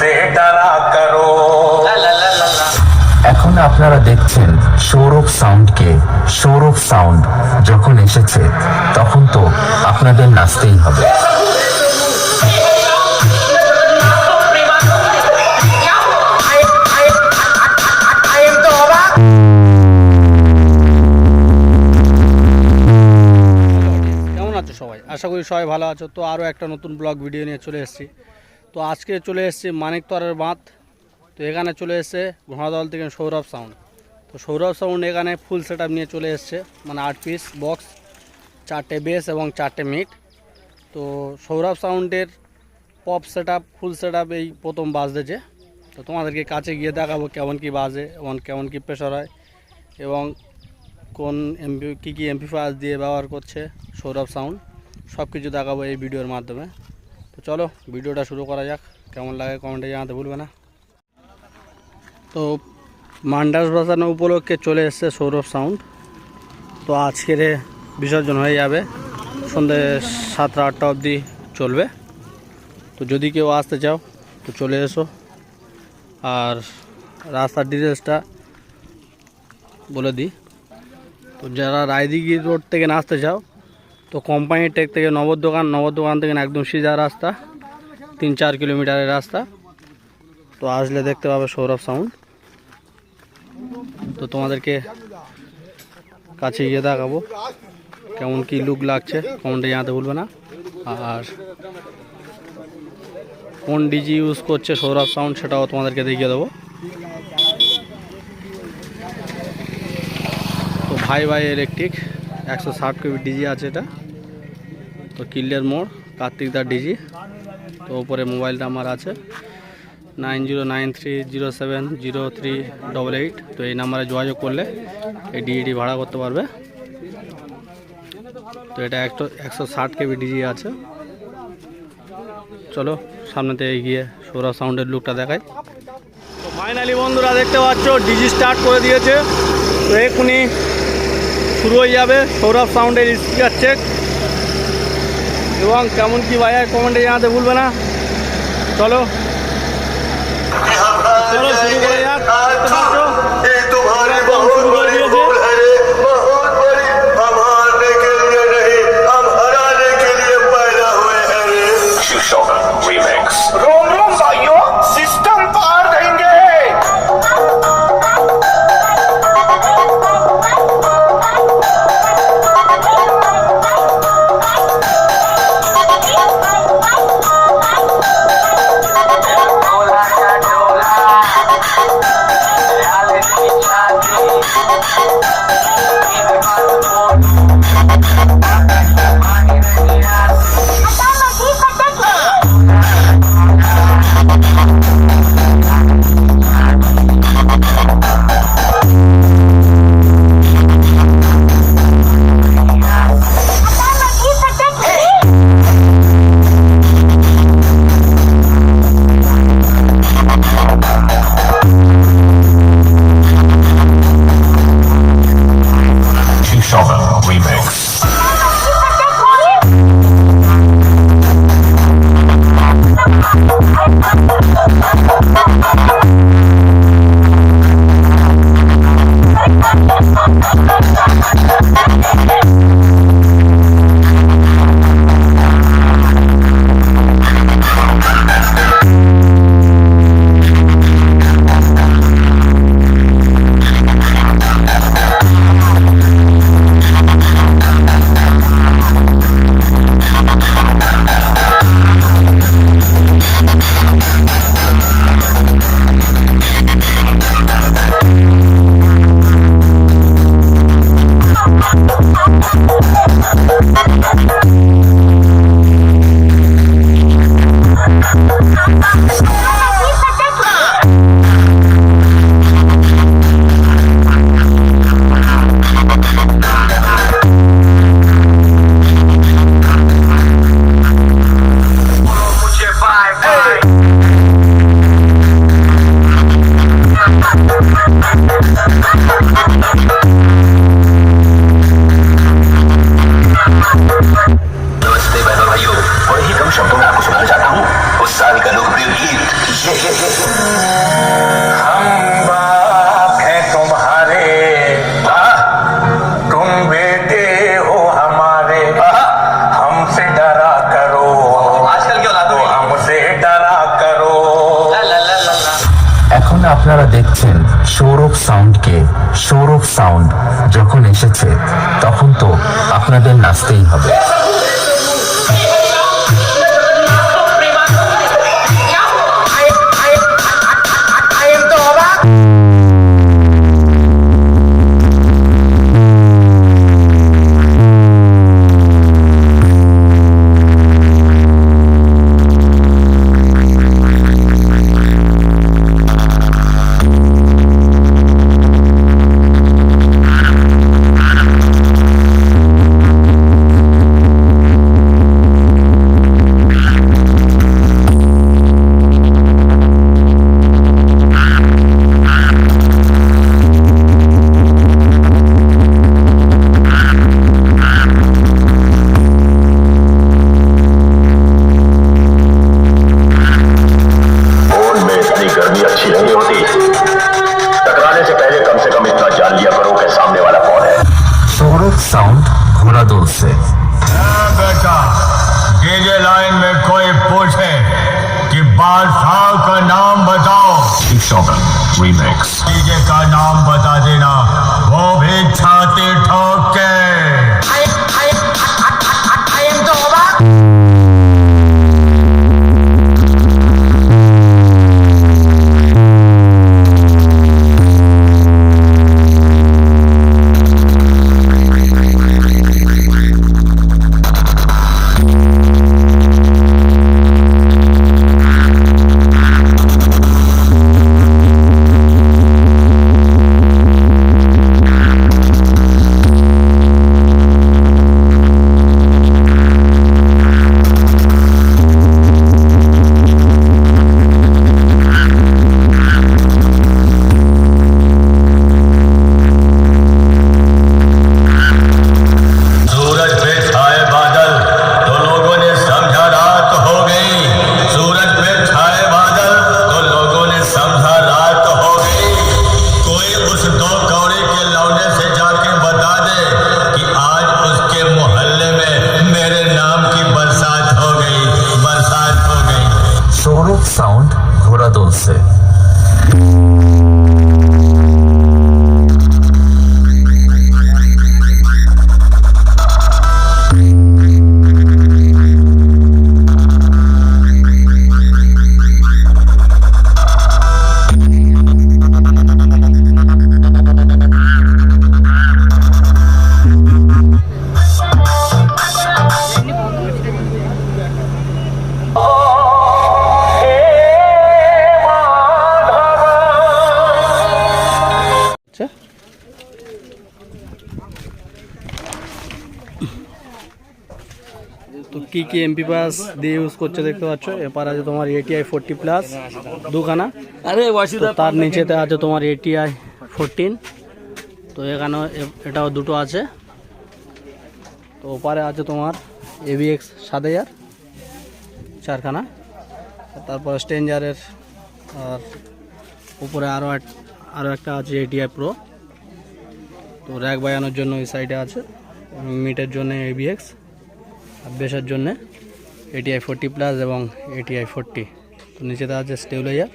সে করো। এখন আপনারা দেখছেন সৌরভ সাউন্ডকে সৌরভ সাউন্ড যখন এসেছে, তখন তো আপনাদের নাচতেই হবে। কেমন আছো সবাই? আশা করি সবাই ভালো আছো। তো আরও একটা নতুন ব্লগ ভিডিও নিয়ে চলে এসেছি। তো আজকে চলে এসেছি মানিকতরের বাঁধ। তো এখানে চলে এসেছে ঘোড়াদল থেকে সৌরভ সাউন্ড। তো সৌরভ সাউন্ড এখানে ফুল সেট নিয়ে চলে এসছে মানে আট পিস বক্স চারটে বেস এবং চারটে মিট তো সৌরভ সাউন্ডের পপ সেট ফুল সেট এই প্রথম বাজতেছে তো তোমাদেরকে কাছে গিয়ে দেখাবো কেমন কি বাজে, এবং কেমন কি প্রেশার হয়, এবং কোন এমপি কী কী এমপি ফাস দিয়ে ব্যবহার করছে সৌরভ সাউন্ড। সব কিছু দেখাবো এই ভিডিওর মাধ্যমে। চলো, ভিডিওটা শুরু করা যাক। কেমন লাগে কমেন্টে জানাতে ভুলবে না। তো মান্ডাস বাজানো উপলক্ষে চলে এসছে সৌরভ সাউন্ড তো আজকের বিসর্জন হয়ে যাবে। সন্ধ্যে সাতটা আটটা অবধি চলবে। তো যদি কেউ আসতে চাও, তো চলে এসো। আর রাস্তার ডিটেলসটা বলে দিই। তো যারা রায়দিঘি রোড থেকে আসতে চাও তো কোম্পানি টেক থেকে নবদ্দোকান নবদ্দোকান থেকে একদম সিধা রাস্তা, তিন চার কিলোমিটারের রাস্তা। তো আসলে দেখতে পাবে সৌরভ সাউন্ড তো তোমাদেরকে কাছে গিয়ে দেখাবো কেমন কি লুক লাগছে কমেন্টে জানাতে ভুলবে না। আর কোন ডিজি ইউজ করছে সৌরভ সাউন্ড সেটাও তোমাদেরকে দেখিয়ে দেবো। তো ভাই ভাই ইলেকট্রিক একশো ষাট কেবি ডিজি আছে এটা। তো কিল্লের মোড় কার্তিকদার ডিজি। তো ওপরে মোবাইল নাম্বার আছে, nine zero nine three zero seven zero three double eight. তো এই নাম্বারে যোগাযোগ করলে এই ডিজিটি ভাড়া করতে পারবে। তো এটা একশো একশো ষাট কেবি ডিজি আছে। চলো, সামনেতে এগিয়ে সৌরভ সাউন্ডের লুকটা দেখাই। তো ফাইনালি বন্ধুরা দেখতে পাচ্ছ, ডিজি স্টার্ট করে দিয়েছে। তো এক্ষুনি শুরু হয়ে যাবে সৌরভ সাউন্ডের স্পিকার চেক এবং কেমন কি বাজার কমেন্টে জানাতে ভুলবে না। চলো। সৌরভ সৌরভ সাউন্ড যখন এসেছে তখন তো আপনাদের নাচতেই হবে। रीमेक्स डीजे का नाम बता देना। वो भी छाती ठोक কি কি এমপি পাস দিয়ে ইউজ করছে দেখতে পাচ্ছ? এপার আছে তোমার এটিআই ফোরটি প্লাস দুখানা। তার নিচেতে আছে তোমার এটিআই ফোরটিন তো এখানেও এটাও দুটো আছে। তো ওপারে আছে তোমার এভিএক্স সাত হাজার চারখানা। তারপর স্টেঞ্জারের আর উপরে আরও এক আরও একটা আছে এটিআই প্রো তো র্যাক বাজানোর জন্য ওই সাইডে আছে। মিটের জন্য এভিএক্স বেসের জন্য এটিআই ফোরটি প্লাস এবং এটিআই ফোরটি তো নিচেতে আছে স্টেবিলাইজার